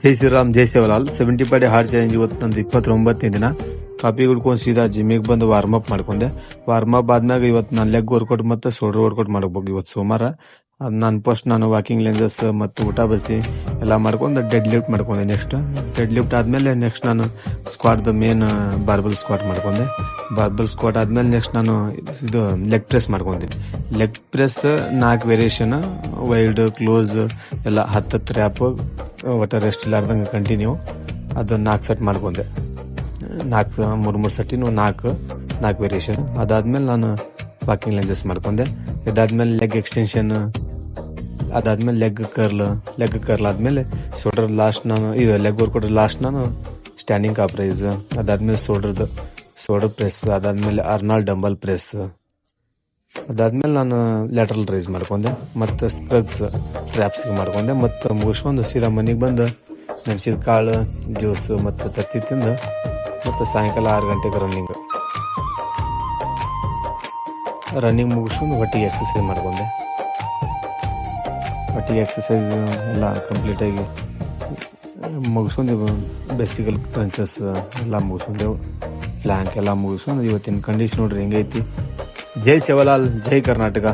ಜೈ ಶ್ರೀರಾಮ್, ಜೈ ಸೇವಲಾಲ್. ಸೆವೆಂಟಿ ಪಾಡಿ hard challenge ಇವತ್ತು ನಂದು ಇಪ್ಪತ್ತೊಂಬತ್ತನೇ ದಿನ. ಕಾಪಿ ಕುಡ್ಕೊಂಡು ಸೀದಾ ಜಿಮ್ಮಿಗೆ ಬಂದು ವಾರ್ಮ್ ಅಪ್ ಮಾಡ್ಕೊಂಡೆ. ವಾರ್ಮ್ ಅಪ್ ಆದ್ಮ್ಯಾಗ ಇವತ್ತು ನಾನು ಲೆಗ್ ವರ್ಕೌಟ್ ಮತ್ತು ಶೋಲ್ಡರ್ ವರ್ಕೌಟ್ ಮಾಡ್ಬೋದು ಇವತ್ತು ಸೋಮವಾರ ನಾನು ಫಸ್ಟ್ ನಾನು ವಾಕಿಂಗ್ ಲೆಂಜಸ್ ಮತ್ತು ಊಟ ಬಸಿ ಎಲ್ಲ ಮಾಡ್ಕೊಂಡು ಡೆಡ್ ಲಿಫ್ಟ್ ಮಾಡ್ಕೊಂಡೆ ನೆಕ್ಸ್ಟ್ ಡೆಡ್ ಲಿಫ್ಟ್ ಆದ್ಮೇಲೆ ನೆಕ್ಸ್ಟ್ ನಾನು ಸ್ಕ್ವಾಟ್ದು ಮೇನ್ ಬಾರ್ಬಲ್ ಸ್ಕ್ವಾಟ್ ಮಾಡ್ಕೊಂಡೆ. ಬಾರ್ಬಲ್ ಸ್ಕ್ವಾಟ್ ಆದ್ಮೇಲೆ ನೆಕ್ಸ್ಟ್ ನಾನು ಇದು ಲೆಗ್ ಪ್ರೆಸ್ ಮಾಡ್ಕೊಂಡೆ. ಲೆಗ್ ಪ್ರೆಸ್ ನಾಲ್ಕು ವೇರಿಯೇಷನ್ ವೈಲ್ಡ್ ಕ್ಲೋಸ್ ಎಲ್ಲ ಹತ್ತತ್ತು ರ್ಯಾಪ್ ಒಟ್ಟ ರೆಸ್ಟ್ ಇಲ್ಲಾರ್ದಂಗೆ ಕಂಟಿನ್ಯೂ ಅದು ನಾಲ್ಕು ಸೆಟ್ ಮಾಡ್ಕೊಂಡೆ. ನಾಲ್ಕು, ಮೂರು ಮೂರು ಸೆಟ್ಟಿನೂ ನಾಲ್ಕು ನಾಲ್ಕು ವೇರಿಯೇಷನ್ ಅದಾದ್ಮೇಲೆ ನಾನು ವಾಕಿಂಗ್ ಲೆಂಜಸ್ ಮಾಡ್ಕೊಂಡೆ. ಇದಾದ್ಮೇಲೆ ಲೆಗ್ ಎಕ್ಸ್ಟೆನ್ಷನ್ ಅದಾದ್ಮೇಲೆ ಲೆಗ್ ಕರ್ಲ್ ಲೆಗ್ ಕರ್ಲ್ ಆದ್ಮೇಲೆ ಶೋಲ್ಡರ್ ಲಾಸ್ಟ್ ನಾನು, ಇದು ಲೆಗ್ ವರ್ಕೌಟ್ ಲಾಸ್ಟ್ ನಾನು ಸ್ಟ್ಯಾಂಡಿಂಗ್ ಕಾಪ್ರೈಸ್ ಅದಾದ್ಮೇಲೆ ಶೋಲ್ಡರ್ದು ಶೋಲ್ಡರ್ ಪ್ರೆಸ್ ಅದಾದ್ಮೇಲೆ ಅರ್ನಾಲ್ಡ್ ಡಂಬಲ್ ಪ್ರೆಸ್ ಅದಾದ್ಮೇಲೆ ನಾನು ಲ್ಯಾಟ್ರಲ್ ರೈಸ್ ಮಾಡ್ಕೊಂಡೆ, ಮತ್ತು ಸ್ಕ್ರಗ್ಸ್ ಟ್ರ್ಯಾಪ್ಸ್ಗೆ ಮಾಡ್ಕೊಂಡೆ, ಮತ್ತು ಮುಗಿಸ್ಕೊಂಡು ಸೀದಾ ಮನೆಗೆ ಬಂದು ನೆನೆಸಿದ ಕಾಳು ಜ್ಯೂಸು ಮತ್ತು ತತ್ತಿ ತಿಂದು, ಮತ್ತು ಸಾಯಂಕಾಲ ಆರು ಗಂಟೆಗೆ ರನ್ನಿಂಗ್ ರನ್ನಿಂಗ್ ಮುಗಿಸ್ಕೊಂಡು ಒಟ್ಟಿಗೆ ಎಕ್ಸಸೈಸ್ ಮಾಡ್ಕೊಂಡೆ. ಒಟ್ಟಿಗೆ ಎಕ್ಸಸೈಸ್ ಎಲ್ಲ ಕಂಪ್ಲೀಟಾಗಿ ಮುಗಿಸ್ಕೊಂಡೆವು ಬೇಸಿಕಲ್ ಕ್ರಂಚಸ್ ಎಲ್ಲ ಮುಗಿಸ್ಕೊಂಡೆವು. ಫ್ಲ್ಯಾಂಕ್ ಎಲ್ಲ ಮುಗಿಸ್ಕೊಂಡು ಇವತ್ತಿನ ಕಂಡೀಷನ್ ನೋಡ್ರಿ ಹೆಂಗೈತಿ. ಜೈ ಸೇವಲಾಲ್ ಜೈ ಕರ್ನಾಟಕ